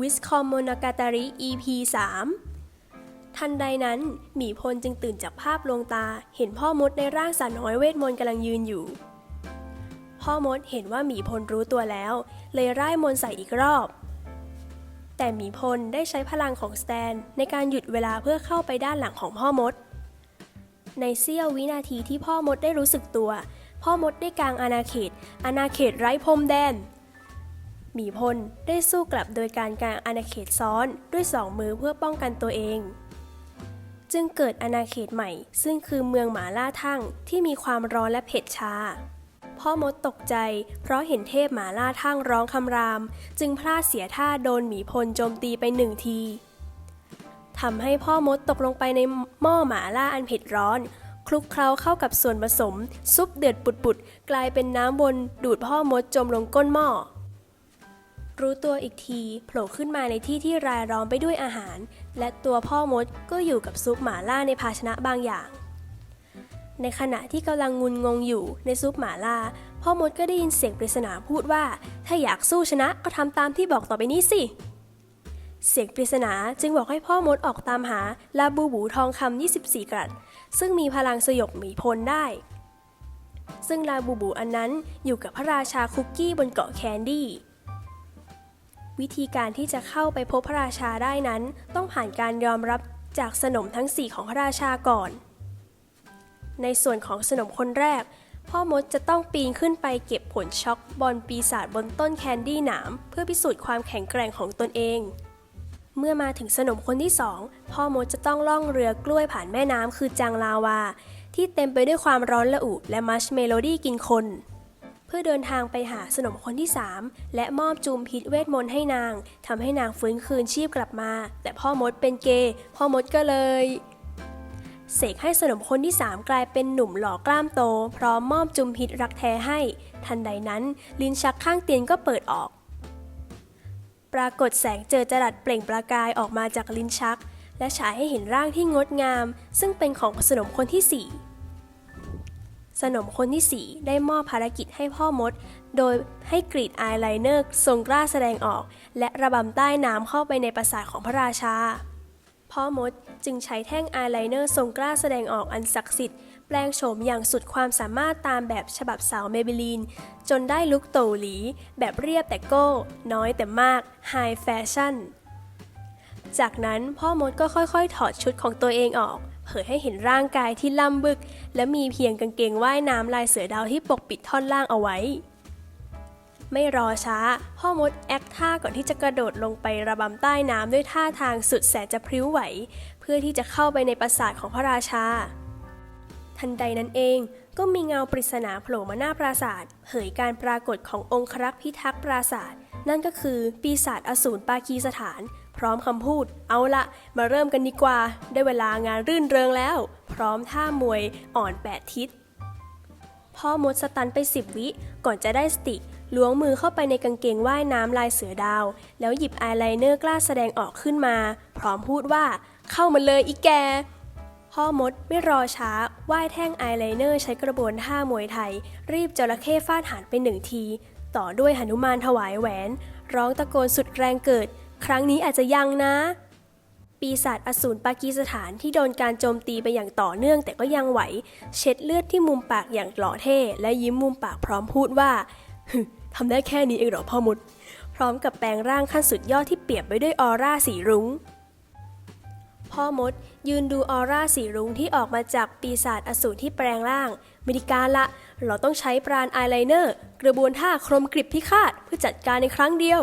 วิสคอมโมนากาตาริ EP 3 ทันใดนั้นหมีพลจึงตื่นจากภาพลวงตาเห็นพ่อมดในร่างสาวน้อยเวทมนต์กำลังยืนอยู่ พ่อมดเห็นว่าหมีพลรู้ตัวแล้ว เลยร่ายมนต์ใส่อีกรอบ แต่หมีพลได้ใช้พลังของสแตนในการหยุดเวลาเพื่อเข้าไปด้านหลังของพ่อมด ในเสี้ยววินาทีที่พ่อมดได้รู้สึกตัว พ่อมดได้กางอาณาเขตอาณาเขตไร้พรมแดน หมีพลได้สู้กลับโดยการกางอาณาเขตซ้อนด้วยสองมือเพื่อป้องกันตัวเอง จึงเกิดอาณาเขตใหม่ ซึ่งคือเมืองหมาล่าทั่งที่มีความร้อนและเผ็ดชา พ่อมดตกใจ เพราะเห็นเทพหมาล่าทั่งร้องคำราม จึงพลาดเสียท่าโดนหมีพลโจมตีไปหนึ่งทีทำให้พ่อมดตกลงไปในหม้อหมาล่าอันเผ็ดร้อนคลุกเคล้าเข้ากับส่วนผสม ซุปเดือดปุดๆกลายเป็นน้ำวนดูดพ่อมดจมลงก้นหม้อ รู้ตัวอีกทีโผล่ขึ้นมาในที่ที่รายล้อมไปด้วยอาหาร และตัวพ่อมดก็อยู่กับซุปหมาล่าในภาชนะบางอย่าง ในขณะที่กำลังงุนงงอยู่ในซุปหมาล่า พ่อมดก็ได้ยินเสียงปริศนาพูดว่า ถ้าอยากสู้ชนะก็ทำตามที่บอกต่อไปนี้สิเสียงปริศนาจึงบอกให้พ่อมดออกตามหาลาบูบูทองคำ24 กรัตซึ่งมีพลังสยบหมีพลได้ ซึ่งลาบูบูอันนั้นอยู่กับพระราชาคุกกี้บนเกาะแคนดี้ วิธีการที่จะเข้าไปพบพระราชาได้นั้น ต้องผ่านการยอมรับจากสนมทั้ง 4 ของพระราชาก่อน ในส่วนของสนมคนแรก พ่อมดจะต้องปีนขึ้นไปเก็บผลช็อกบอลปีศาจบนต้นแคนดี้หนาม เพื่อพิสูจน์ความแข็งแกร่งของตนเอง เมื่อมาถึงสนมคนที่สองพ่อมดจะต้องล่องเรือกล้วยผ่านแม่น้ำคือจังลาวา ที่เต็มไปด้วยความร้อนระอุและมัชเมโลดี้กินคน พื่อเดินทางไปหาสนมคนที่ 3 และมอบจูมพิษเวทมนต์ให้นางทำให้นางฟื้นคืนชีพกลับมา แต่พ่อมดเป็นเกย์พ่อมดก็เลยเสกให้สนมคนที่ 3 กลายเป็นหนุ่มหล่อกล้ามโต พร้อมมอบจุมพิษรักแท้ให้ ทันใดนั้น ลิ้นชักข้างเตียงก็เปิดออก ปรากฏแสงเจอจรัสเปล่งประกายออกมาจากลิ้นชัก และฉายให้เห็นร่างที่งดงาม ซึ่งเป็นของสนมคนที่4 สนมคนที่ 4 ได้มอบภารกิจให้พ่อมด โดยให้กรีดอายไลเนอร์ทรงกล้าแสดงออก และระบำใต้น้ำเข้าไปในปราสาทของพระราชา พ่อมดจึงใช้แท่งอายไลเนอร์ทรงกล้าแสดงออกอันศักดิ์สิทธิ์แปลงโฉมอย่างสุดความสามารถตามแบบฉบับสาวเมเบลีน จนได้ลุคโตหลี แบบเรียบแต่โก้ น้อยแต่มากไฮแฟชั่น จากนั้นพ่อมดก็ค่อยๆ ถอดชุดของตัวเองออก เผยให้เห็นร่างกายที่ล่ำบึก และมีเพียงกางเกงว่ายน้ำลายเสือดาวที่ปกปิดท่อนล่างเอาไว้ ไม่รอช้า พ่อมดแอคท่าก่อนที่จะกระโดดลงไประบำใต้น้ำด้วยท่าทางสุดแสนจะพริ้วไหว เพื่อที่จะเข้าไปในปราสาทของพระราชา ทันใดนั้นเองก็มีเงาปริศนาโผล่มาหน้าปราสาทเผยการปรากฏขององครักษ์พิทักษ์ปราสาท นั่นก็คือปีศาจอสูรปากีสถาน พร้อมคำพูด เอาละมาเริ่มกันดีกว่า ได้เวลางานรื่นเริงแล้ว พร้อมท่ามวยอ่อนแปดทิศ พ่อมดสตันไปสิบวิ ก่อนจะได้สติล้วงมือเข้าไปในกางเกงว่ายน้ำลายเสือดาว แล้วหยิบอายไลเนอร์กล้าแสดงออกขึ้นมา พร้อมพูดว่า เข้ามาเลยอีแก พ่อมดไม่รอช้าว่ายแท่งอายไลเนอร์ใช้กระบวนท่ามวยไทย รีบจระเข้ฟาดหานไปหนึ่งที ต่อด้วยหนุมานถวายแหวน ร้องตะโกนสุดแรงเกิด ครั้งนี้อาจจะยังนะ ปีศาจอสูรปากีสถานที่โดนการโจมตีไปอย่างต่อเนื่องแต่ก็ยังไหว เช็ดเลือดที่มุมปากอย่างหล่อเท่ และยิ้มมุมปากพร้อมพูดว่าทำได้แค่นี้เองเหรอพ่อมด พร้อมกับแปลงร่างขั้นสุดยอดที่เปรียบไปด้วยออร่าสีรุง้งพ่อมดยืนดูออร่าสีรุ้งที่ออกมาจากปีศาจอสูรที่แปลงร่าง มิดิการละ เราต้องใช้ปราณอายไลเนอร์ กระบวนท่าครมกริบพิฆาตเพื่อจัดการในครั้งเดียว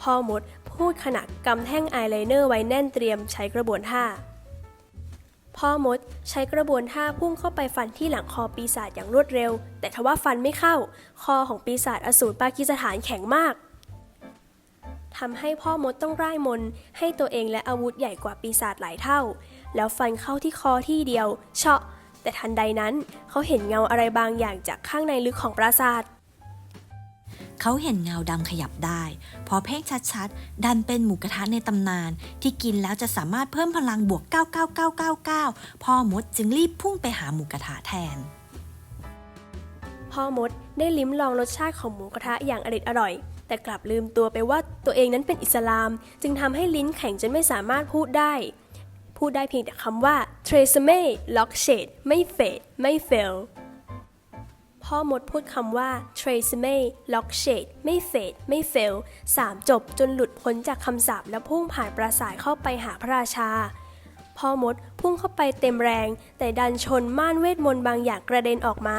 พ่อมดพูดขณะกำแท่งอายไลเนอร์ไว้แน่นเตรียมใช้กระบวนท่า พ่อมดใช้กระบวนท่าพุ่งเข้าไปฟันที่หลังคอปีศาจอย่างรวดเร็ว แต่ทว่าฟันไม่เข้า คอของปีศาจอสูรปากีสถานแข็งมากทำให้พ่อมดต้องร่ายมนให้ตัวเองและอาวุธใหญ่กว่าปีศาจหลายเท่า แล้วฟันเข้าที่คอที่เดียวเชาะ แต่ทันใดนั้นเขาเห็นเงาอะไรบางอย่างจากข้างในลึกของปราสาท เขาเห็นเงาดำขยับได้ พอเพ่งชัดๆ ดันเป็นหมูกระทะในตำนาน ที่กินแล้วจะสามารถเพิ่มพลังบวก 99999 พ่อมดจึงรีบพุ่งไปหาหมูกระทะแทน พ่อมดได้ลิ้มลองรสชาติของหมูกระทะอย่างอริดอร่อย แต่กลับลืมตัวไปว่าตัวเองนั้นเป็นอิสลาม จึงทำให้ลิ้นแข็งจนไม่สามารถพูดได้ พูดได้เพียงแต่คำว่า t r a c e m e l o c k s h a d e ไม่ fade ไม่ fail พ่อมดพูดคำว่า t r a c e m e l o c k s h a d e ไม่ fade ไม่ fail สามจบจนหลุดพ้นจากคำสาปและพุ่งผ่านปราสาทเข้าไปหาพระราชา พ่อมดพุ่งเข้าไปเต็มแรง แต่ดันชนม่านเวทมนต์บางอย่างกระเด็นออกมา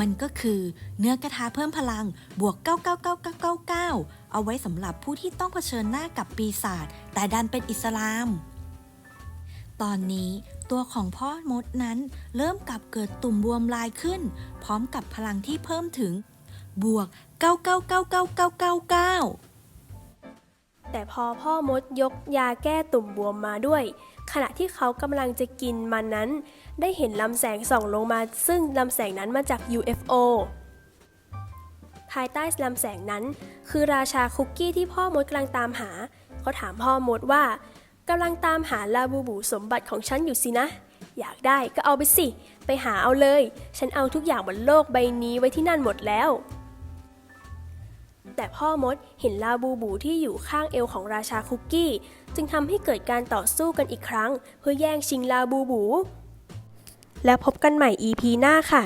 มันก็คือเนื้อกระทาเพิ่มพลังบวก 99999เอาไว้สำหรับผู้ที่ต้องเผชิญหน้ากับปีศาจแต่ดันเป็นอิสลาม ตอนนี้ตัวของพ่อมดนั้นเริ่มกลับเกิดตุ่มบวมลายขึ้น พร้อมกับพลังที่เพิ่มถึง บวก 999999 แต่พอพ่อมดยกยาแก้ตุ่มบวมมาด้วย ขณะที่เขากำลังจะกินมันนั้น ได้เห็นลำแสงส่องลงมา ซึ่งลำแสงนั้นมาจาก UFO ภายใต้ลำแสงนั้น คือราชาคุกกี้ที่พ่อมดกำลังตามหา เขาถามพ่อมดว่า กำลังตามหาลาบูบูสมบัติของฉันอยู่สินะ อยากได้ก็เอาไปสิ ไปหาเอาเลย ฉันเอาทุกอย่างบนโลกใบนี้ไว้ที่นั่นหมดแล้ว แต่พ่อมดเห็นลาบูบูที่อยู่ข้างเอวของราชาคุกกี้ จึงทำให้เกิดการต่อสู้กันอีกครั้ง เพื่อแย่งชิงลาบูบู แล้วพบกันใหม่ EP หน้าค่ะ